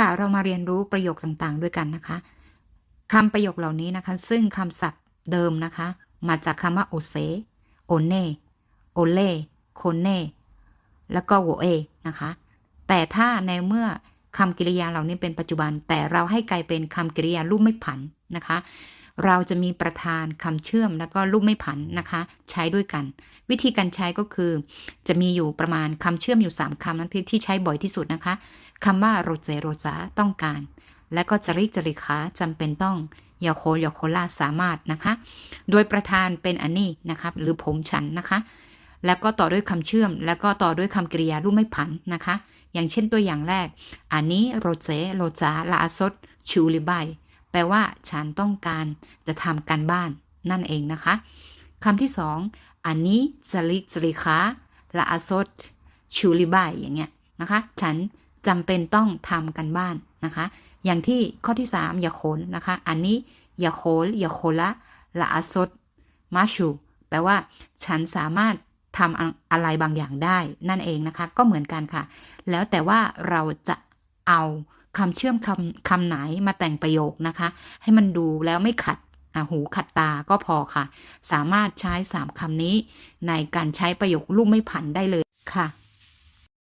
ค่ะ เรามาเรียนรู้ประโยคต่างๆ ด้วยกันนะคะคำประโยคเหล่านี้นะคะ ซึ่งคำศัพท์เดิมนะคะ มาจากคำว่าโอเซโอเน่โอเล่โคเน่แล้วก็โวเอนะคะ แต่ถ้าในเมื่อคำกริยาเหล่านี้เป็นปัจจุบัน แต่เราให้กลายเป็นคำกริยารูปไม่ผันนะคะ เราจะมีประธานคำเชื่อมแล้วก็รูปไม่ผันนะคะ ใช้ด้วยกัน วิธีการใช้ก็คือ จะมีอยู่ประมาณคำเชื่อมอยู่ 3คำนั้นที่ใช้บ่อยที่สุดนะคะ คำว่าโรเจโรจาต้องการ และก็จริกจริคะจำเป็นต้องยาโคยาโคลาสามารถนะคะ โดยประธานเป็นอันนี้นะครับหรือผมฉันนะคะ แล้วก็ต่อด้วยคำเชื่อม แล้วก็ต่อด้วยคำกริยารูปไม่ผันนะคะ อย่างเช่นตัวอย่างแรก อันนี้โรเจโรจาลาซดชูลิบายแปลว่าฉันต้องการจะทำการบ้านนั่นเองนะคะคำที่สองอันนี้จริกจริคะละอาซดชูลิบายอย่างเงี้ยนะคะ ฉัน จำเป็นต้องทำกันบ้านนะคะ อย่างที่ข้อที่ 3 อย่าโขนนะคะ อันนี้อย่าโขลอย่าโคละละอาซดมาชูแปลว่า ฉันสามารถทำอะไรบางอย่างได้นั่นเองนะคะ ก็เหมือนกันค่ะ แล้วแต่ว่าเราจะเอาคำเชื่อมคำคำไหนมาแต่งประโยคนะคะ ให้มันดูแล้วไม่ขัดหูขัดตาก็พอค่ะ สามารถใช้ 3คำนี้ ในการใช้ประโยครูปไม่ผันได้เลยค่ะ